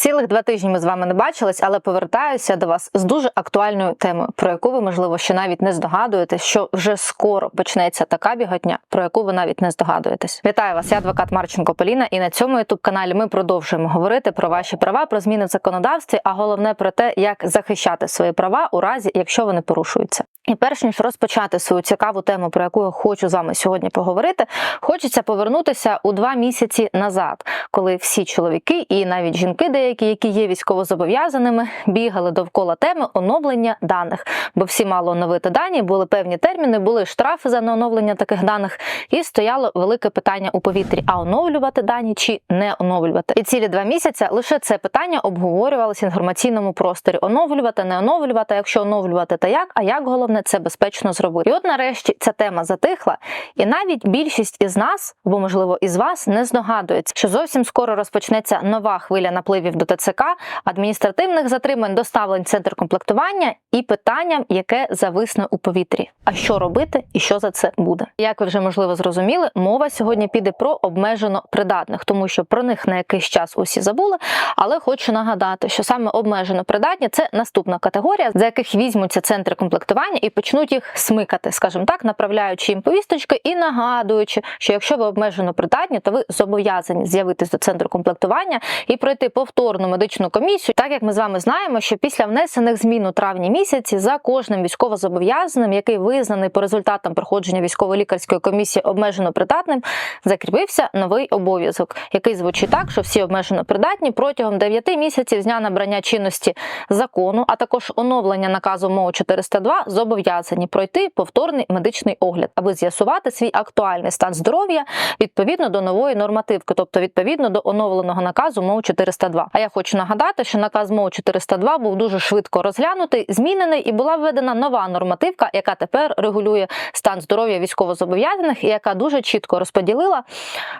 Цілих два тижні ми з вами не бачились, але повертаюся до вас з дуже актуальною темою, про яку ви, можливо, ще навіть не здогадуєтесь, що вже скоро почнеться така біготня, про яку ви навіть не здогадуєтесь. Вітаю вас, я адвокат Марченко Поліна, і на цьому youtube каналі ми продовжуємо говорити про ваші права, про зміни в законодавстві, а головне про те, як захищати свої права у разі, якщо вони порушуються. І перш ніж розпочати свою цікаву тему, про яку я хочу з вами сьогодні поговорити, хочеться повернутися у два місяці назад, коли всі чоловіки і навіть жінки, деякі, які є військовозобов'язаними, бігали довкола теми оновлення даних, бо всі мали оновити дані, були певні терміни, були штрафи за неоновлення таких даних, і стояло велике питання у повітрі: а оновлювати дані чи не оновлювати? І цілі два місяці лише це питання обговорювалося в інформаційному просторі: оновлювати, не оновлювати, якщо оновлювати, то як, а як головне це безпечно зробити. І от нарешті ця тема затихла, і навіть більшість із нас, або можливо із вас, не здогадується, що зовсім скоро розпочнеться нова хвиля напливів до ТЦК, адміністративних затримань, доставлень центр комплектування і питанням, яке зависне у повітрі. А що робити і що за це буде? Як ви вже можливо зрозуміли, мова сьогодні піде про обмежено придатних, тому що про них на якийсь час усі забули. Але хочу нагадати, що саме обмежено придатні це наступна категорія, за яких візьмуться центри комплектування і почнуть їх смикати, скажімо так, направляючи їм повісточки і нагадуючи, що якщо ви обмежено придатні, то ви зобов'язані з'явитись до центру комплектування і пройти повторну медичну комісію, так як ми з вами знаємо, що після внесених змін у травні місяці за кожним військовозобов'язаним, який визнаний по результатам проходження військово-лікарської комісії обмежено придатним, закріпився новий обов'язок, який звучить так, що всі обмежено придатні протягом 9 місяців з дня набрання чинності закону, а також оновлення наказу МОУ 402 зобов'язані пройти повторний медичний огляд, аби з'ясувати свій актуальний стан здоров'я відповідно до нової нормативки, тобто відповідно до оновленого наказу МОУ 402. Я хочу нагадати, що наказ МОУ 402 був дуже швидко розглянутий, змінений і була введена нова нормативка, яка тепер регулює стан здоров'я військовозобов'язаних і яка дуже чітко розподілила,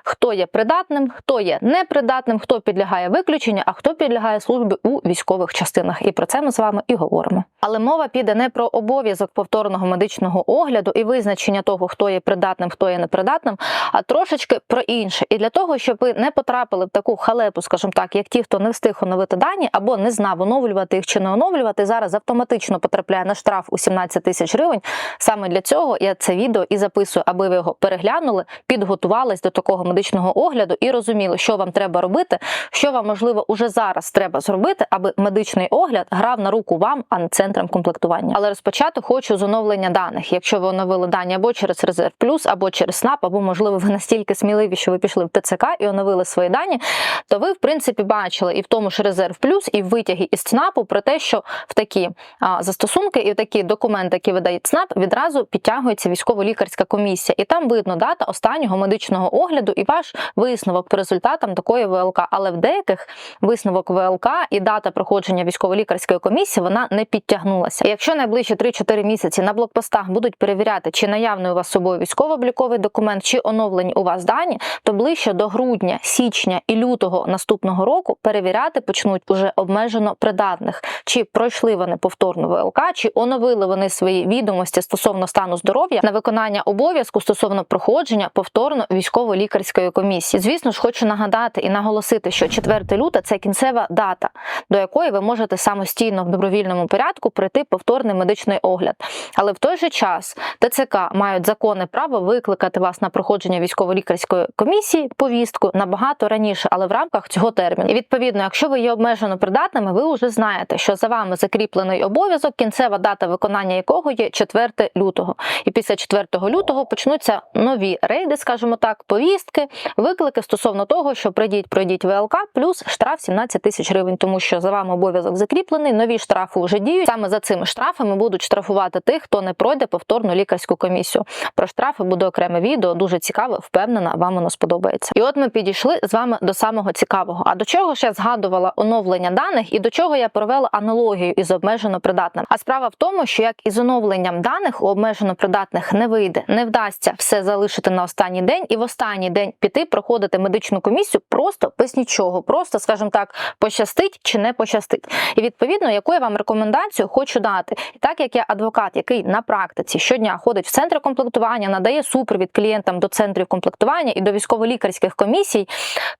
хто є придатним, хто є непридатним, хто підлягає виключенню, а хто підлягає службі у військових частинах. І про це ми з вами і говоримо. Але мова піде не про обов'язок повторного медичного огляду і визначення того, хто є придатним, хто є непридатним, а трошечки про інше. І для того, щоб ви не потрапили в таку халепу, скажімо так, як ті, хто не встиг оновити дані або не знав оновлювати їх чи не оновлювати, зараз автоматично потрапляє на штраф у 17 тисяч гривень. Саме для цього я це відео і записую, аби ви його переглянули, підготувались до такого медичного огляду і розуміли, що вам треба робити, що вам можливо уже зараз треба зробити, аби медичний огляд грав на руку вам, а не центрам комплектування. Але розпочати хочу з оновлення даних. Якщо ви оновили дані або через резерв плюс, або через СНАП, або можливо ви настільки сміливі, що ви пішли в ТЦК і оновили свої дані, то ви в принципі бачили і в тому ж резерв плюс, і в витягі із ЦНАПу про те, що в такі а, застосунки і в такі документи, які видає ЦНАП, відразу підтягується військово-лікарська комісія, і там видно дата останнього медичного огляду і ваш висновок по результатам такої ВЛК. Але в деяких висновок ВЛК і дата проходження військово-лікарської комісії вона не підтягнулася. Якщо найближчі 3-4 місяці на блокпостах будуть перевіряти, чи наявний у вас собою військово-обліковий документ, чи оновлені у вас дані, то ближче до грудня, січня і лютого наступного року перевіряти почнуть уже обмежено придатних, чи пройшли вони повторну ВЛК, чи оновили вони свої відомості стосовно стану здоров'я на виконання обов'язку стосовно проходження повторно військово-лікарської комісії. Звісно ж, хочу нагадати і наголосити, що 4 люта це кінцева дата, до якої ви можете самостійно в добровільному порядку пройти повторний медичний огляд. Але в той же час ТЦК мають законне право викликати вас на проходження військово-лікарської комісії повістку набагато раніше, але в рамках цього терміну. І відповідно, якщо ви є обмежено придатними, ви вже знаєте, що за вами закріплений обов'язок, кінцева дата виконання якого є 4 лютого. І після 4 лютого почнуться нові рейди, скажімо так, повістки, виклики стосовно того, що прийдіть, пройдіть ВЛК, плюс штраф 17 тисяч гривень, тому що за вами обов'язок закріплений, нові штрафи вже діють. Саме за цими штрафами будуть штрафувати тих, хто не пройде повторну лікарську комісію. Про штрафи буде окреме відео, дуже цікаве, впевнена, вам воно сподобається. І от ми підійшли з вами до самого цікавого. А до чого ж я згадувала оновлення даних і до чого я провела аналогію із обмежено придатним? А справа в тому, що як із оновленням даних у обмежено придатних не вийде, не вдасться все залишити на останній день і в останній день піти проходити медичну комісію просто без нічого, просто, скажімо так, пощастить чи не пощастить. І відповідно, яку я вам рекомендацію хочу дати, і так як я адвокат, який на практиці щодня ходить в центри комплектування, надає супровід клієнтам до центрів комплектування і до військово-лікарських комісій,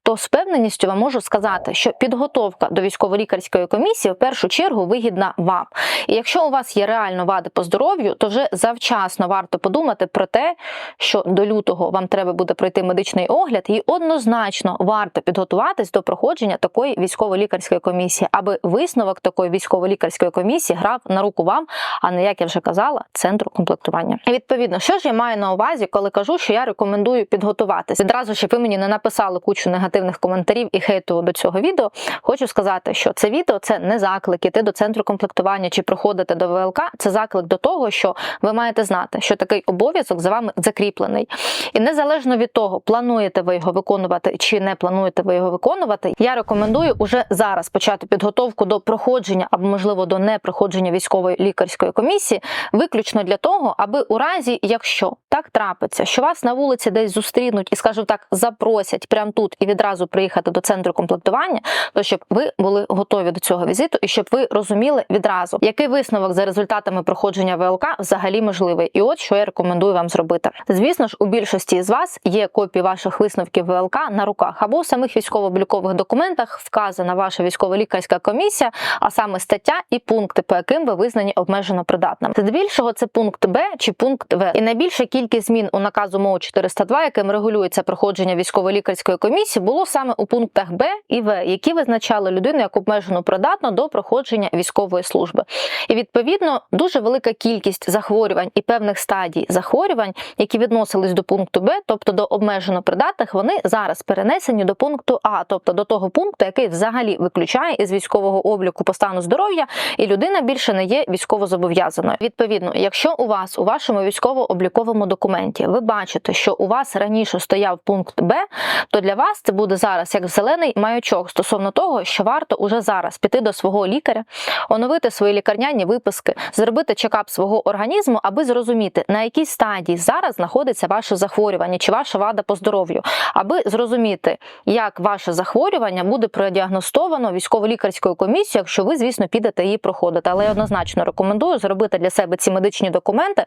то з певненістю вам можу сказати, що підготовка до військово-лікарської комісії в першу чергу вигідна вам. І якщо у вас є реально вади по здоров'ю, то вже завчасно варто подумати про те, що до лютого вам треба буде пройти медичний огляд, і однозначно варто підготуватись до проходження такої військово-лікарської комісії, аби висновок такої військово-лікарської комісії грав на руку вам, а не як я вже казала, центру комплектування. І відповідно, що ж я маю на увазі, коли кажу, що я рекомендую підготуватись. Відразу щоб ви мені не написали кучу негативних коментарів і хейту до цього відео. Хочу сказати, що це відео це не заклик іти до центру комплектування чи проходити до ВЛК. Це заклик до того, що ви маєте знати, що такий обов'язок за вами закріплений. І незалежно від того, плануєте ви його виконувати чи не плануєте ви його виконувати, я рекомендую уже зараз почати підготовку до проходження або, можливо, до непроходження військової лікарської комісії, виключно для того, аби у разі, якщо так трапиться, що вас на вулиці десь зустрінуть і, скажімо так, запросять прямо тут і відразу приїхати до центру комплектування, то щоб ви були готові до цього візиту і щоб ви розуміли відразу, який висновок за результатами проходження ВЛК взагалі можливий. І от що я рекомендую вам зробити. Звісно ж, у більшості з вас є копії ваших висновків ВЛК на руках або у самих військово-облікових документах вказана ваша військово-лікарська комісія, а саме стаття і пункти, по яким ви визнані обмежено придатним. Здебільшого це пункт Б чи пункт В. І найбільша кількість змін у наказу МОУ 402, яким регулюється проходження військово-лікарської комісії, було саме у пунктах Б і В, які визначали людину як обмежено придатну до проходження військової служби. І відповідно дуже велика кількість захворювань і певних стадій захворювань, які відносились до пункту Б, тобто до обмежено придатних, вони зараз перенесені до пункту А, тобто до того пункту, який взагалі виключає із військового обліку по стану здоров'я, і людина більше не є військовозобов'язаною. Відповідно, якщо у вас у вашому військово-обліковому документі ви бачите, що у вас раніше стояв пункт Б, то для вас це буде зараз як зелений маячок стосовно того, що варто уже зараз піти до свого лікаря, оновити свої лікарняні виписки, зробити чекап свого організму, аби зрозуміти, на якій стадії зараз знаходиться ваше захворювання чи ваша вада по здоров'ю, аби зрозуміти, як ваше захворювання буде продіагностовано військово-лікарською комісією, якщо ви, звісно, підете її проходити. Але я однозначно рекомендую зробити для себе ці медичні документи,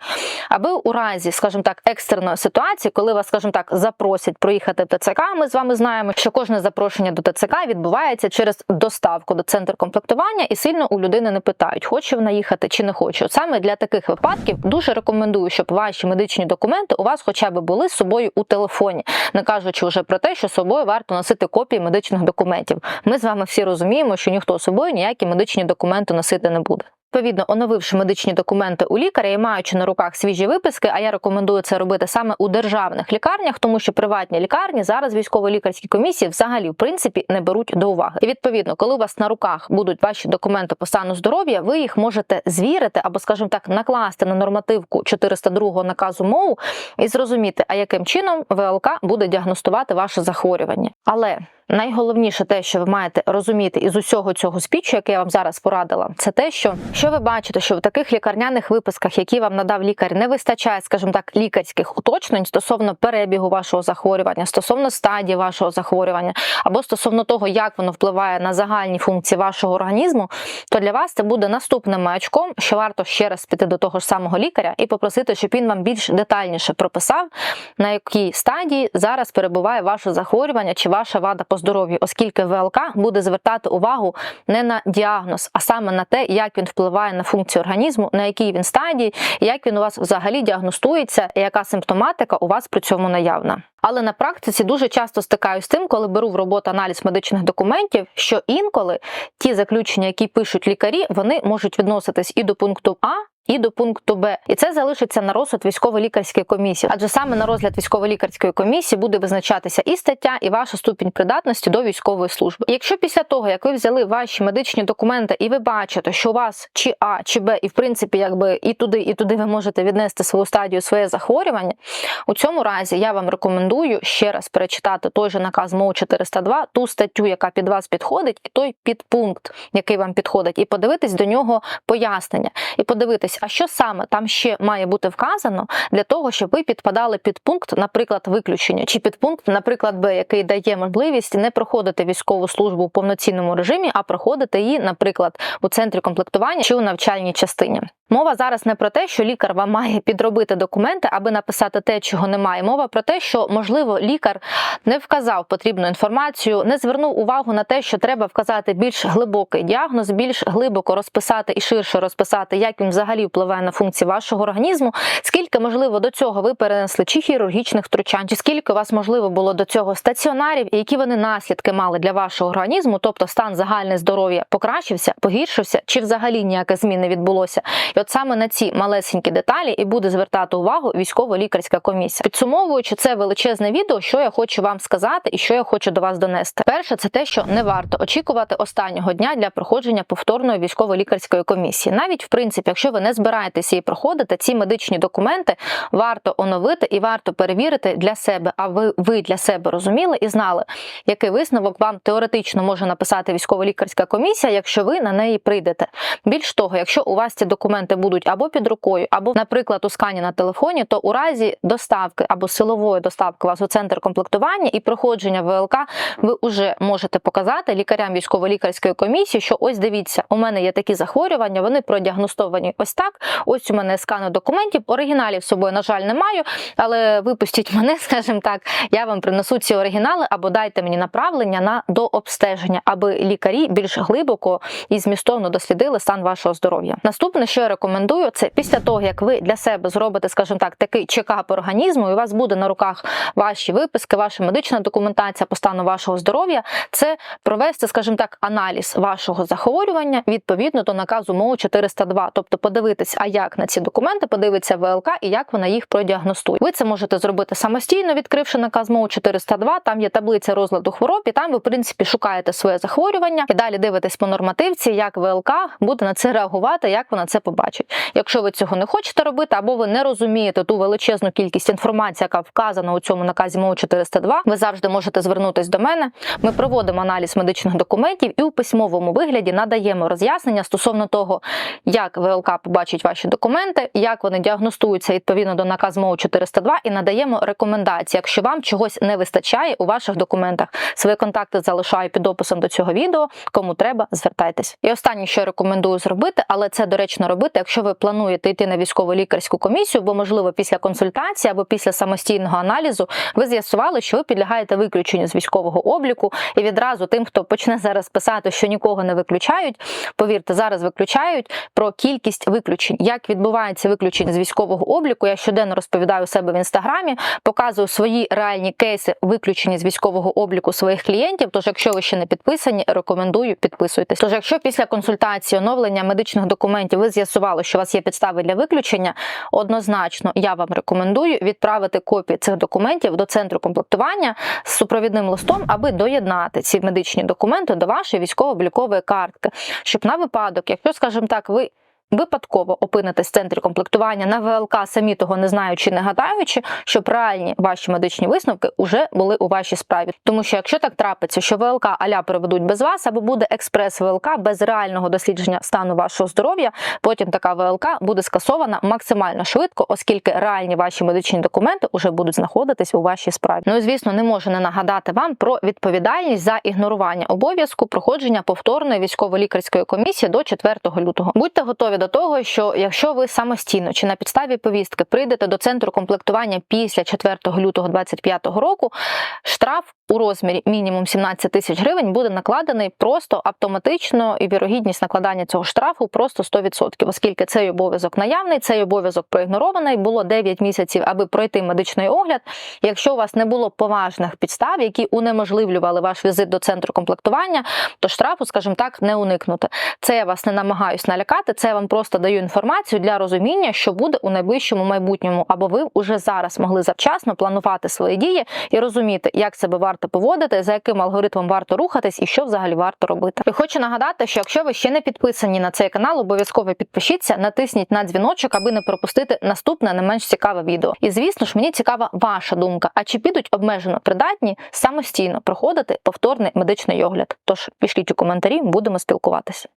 аби у разі, скажімо так, екстреної ситуації, коли вас, скажімо так, запросять проїхати в ТЦК, ми з вами знаємо, що кожне запрошення до ТЦК відбувається через доставку до центру комплектування, і сильно у людини не питають, хоче вона їхати чи не хоче. Саме для таких випадків дуже рекомендую, щоб ваші медичні документи у вас хоча б були з собою у телефоні, не кажучи вже про те, що з собою варто носити копії медичних документів. Ми з вами всі розуміємо, що ніхто з собою ніякі медичні документи носити не буде. Відповідно, оновивши медичні документи у лікаря і маючи на руках свіжі виписки, а я рекомендую це робити саме у державних лікарнях, тому що приватні лікарні зараз військово-лікарські комісії взагалі в принципі не беруть до уваги. І відповідно, коли у вас на руках будуть ваші документи по стану здоров'я, ви їх можете звірити або, скажімо так, накласти на нормативку 402 наказу МОУ і зрозуміти, а яким чином ВЛК буде діагностувати ваше захворювання. Але Найголовніше те, що ви маєте розуміти із усього цього спічу, який я вам зараз порадила, це те, що що ви бачите, що в таких лікарняних виписках, які вам надав лікар, не вистачає, скажімо так, лікарських уточнень стосовно перебігу вашого захворювання, стосовно стадії вашого захворювання, або стосовно того, як воно впливає на загальні функції вашого організму, то для вас це буде наступним маячком, що варто ще раз піти до того ж самого лікаря і попросити, щоб він вам більш детальніше прописав, на якій стадії зараз перебуває ваше захворювання чи ваша вада по здоров'ю, оскільки ВЛК буде звертати увагу не на діагноз, а саме на те, як він впливає на функцію організму, на якій він стадії, як він у вас взагалі діагностується, і яка симптоматика у вас при цьому наявна. Але на практиці дуже часто стикаюсь з тим, коли беру в роботу аналіз медичних документів, що інколи ті заключення, які пишуть лікарі, вони можуть відноситись і до пункту А. І до пункту Б, і це залишиться на розсуд військово-лікарської комісії, адже саме на розгляд військово-лікарської комісії буде визначатися і стаття, і ваша ступінь придатності до військової служби. І якщо після того, як ви взяли ваші медичні документи, і ви бачите, що у вас чи А, чи Б, і в принципі, якби і туди, і туди ви можете віднести свою стадію, своє захворювання, у цьому разі я вам рекомендую ще раз перечитати той же наказ МОУ 402, ту статтю, яка під вас підходить, і той підпункт, який вам підходить, і подивитись до нього пояснення, і подивитись а що саме там ще має бути вказано для того, щоб ви підпадали під пункт, наприклад, виключення, чи під пункт, наприклад, Б, який дає можливість не проходити військову службу в повноцінному режимі, а проходити її, наприклад, у центрі комплектування чи у навчальній частині. Мова зараз не про те, що лікар вам має підробити документи, аби написати те, чого немає. Мова про те, що можливо лікар не вказав потрібну інформацію, не звернув увагу на те, що треба вказати більш глибокий діагноз, більш глибоко розписати і ширше розписати, як він взагалі впливає на функції вашого організму. Скільки можливо до цього ви перенесли чи хірургічних втручань, чи скільки у вас можливо було до цього стаціонарів, і які вони наслідки мали для вашого організму, тобто стан загальне здоров'я покращився, погіршився, чи взагалі ніяке змін не відбулося. І от саме на ці малесенькі деталі і буде звертати увагу військово-лікарська комісія. Підсумовуючи це величезне відео, що я хочу вам сказати і що я хочу до вас донести. Перше, це те, що не варто очікувати останнього дня для проходження повторної військово-лікарської комісії. Навіть в принципі, якщо ви не збираєтеся її проходити, ці медичні документи варто оновити і варто перевірити для себе. А ви, ви для себе розуміли і знали, який висновок вам теоретично може написати військово-лікарська комісія, якщо ви на неї прийдете. Більш того, якщо у вас ці документи будуть або під рукою, або, наприклад, у скані на телефоні, то у разі доставки або силової доставки вас у центр комплектування і проходження ВЛК, ви вже можете показати лікарям військово-лікарської комісії, що ось дивіться, у мене є такі захворювання, вони продіагностовані ось так. Ось у мене скани документів. Оригіналів з собою, на жаль, не маю, але випустіть мене, скажімо так, я вам принесу ці оригінали або дайте мені направлення на дообстеження, аби лікарі більш глибоко і змістовно дослідили стан вашого здоров'я. Наступне, що я рекомендую, це після того, як ви для себе зробите, скажімо так, такий чекап організму, і у вас буде на руках ваші виписки, ваша медична документація по стану вашого здоров'я, це провести, скажімо так, аналіз вашого захворювання відповідно до наказу МОУ 402, тобто подивитись, а як на ці документи подивиться ВЛК і як вона їх продіагностує. Ви це можете зробити самостійно, відкривши наказ МОУ 402, Там є таблиця розладу хвороб, і там ви, в принципі, шукаєте своє захворювання і далі дивитесь по нормативці, як ВЛК буде на це реагувати, як вона це побачить. Якщо ви цього не хочете робити, або ви не розумієте ту величезну кількість інформації, яка вказана у цьому наказі МОУ 402, ви завжди можете звернутись до мене. Ми проводимо аналіз медичних документів і у письмовому вигляді надаємо роз'яснення стосовно того, як ВЛК побачить ваші документи, як вони діагностуються відповідно до наказу МОУ 402 і надаємо рекомендації, якщо вам чогось не вистачає у ваших документах. Свої контакти залишаю під описом до цього відео. Кому треба, звертайтесь. І останнє, що я рекомендую зробити, але це доречно робити, якщо ви плануєте йти на військово-лікарську комісію, бо можливо після консультації або після самостійного аналізу ви з'ясували, що ви підлягаєте виключенню з військового обліку, і відразу тим, хто почне зараз писати, що нікого не виключають. Повірте, зараз виключають про кількість виключень. Як відбувається виключення з військового обліку? Я щоденно розповідаю себе в інстаграмі, показую свої реальні кейси виключення з військового обліку своїх клієнтів. Тож, якщо ви ще не підписані, рекомендую підписуйтесь. Тож, якщо після консультації оновлення медичних документів ви з'ясували, що у вас є підстави для виключення, однозначно я вам рекомендую відправити копії цих документів до центру комплектування з супровідним листом, аби доєднати ці медичні документи до вашої військово-облікової картки, щоб на випадок, якщо, скажімо так, ви випадково опинитесь в центрі комплектування на ВЛК, самі того не знаючи, не гадаючи, щоб реальні ваші медичні висновки вже були у вашій справі. Тому що якщо так трапиться, що ВЛК аля проведуть без вас, або буде експрес ВЛК без реального дослідження стану вашого здоров'я, потім така ВЛК буде скасована максимально швидко, оскільки реальні ваші медичні документи вже будуть знаходитись у вашій справі. Ну і звісно, не можу не нагадати вам про відповідальність за ігнорування обов'язку проходження повторної військово-лікарської комісії до 4 лютого. Будьте готові до того, що якщо ви самостійно чи на підставі повістки прийдете до центру комплектування після 4 лютого 2025 року, штраф у розмірі мінімум 17 тисяч гривень буде накладений просто автоматично і вірогідність накладання цього штрафу просто 100%, оскільки цей обов'язок наявний, цей обов'язок проігнорований. Було 9 місяців, аби пройти медичний огляд. Якщо у вас не було поважних підстав, які унеможливлювали ваш візит до центру комплектування, то штрафу, скажімо так, не уникнути. Це я вас не намагаюсь налякати. Це я вам просто даю інформацію для розуміння, що буде у найближчому майбутньому, або ви вже зараз могли завчасно планувати свої дії і розуміти, як себе варто поводити, за яким алгоритмом варто рухатись і що взагалі варто робити. І хочу нагадати, що якщо ви ще не підписані на цей канал, обов'язково підпишіться, натисніть на дзвіночок, аби не пропустити наступне не менш цікаве відео. І звісно ж, мені цікава ваша думка. А чи підуть обмежено придатні самостійно проходити повторний медичний огляд? Тож пішліть у коментарі, будемо спілкуватися.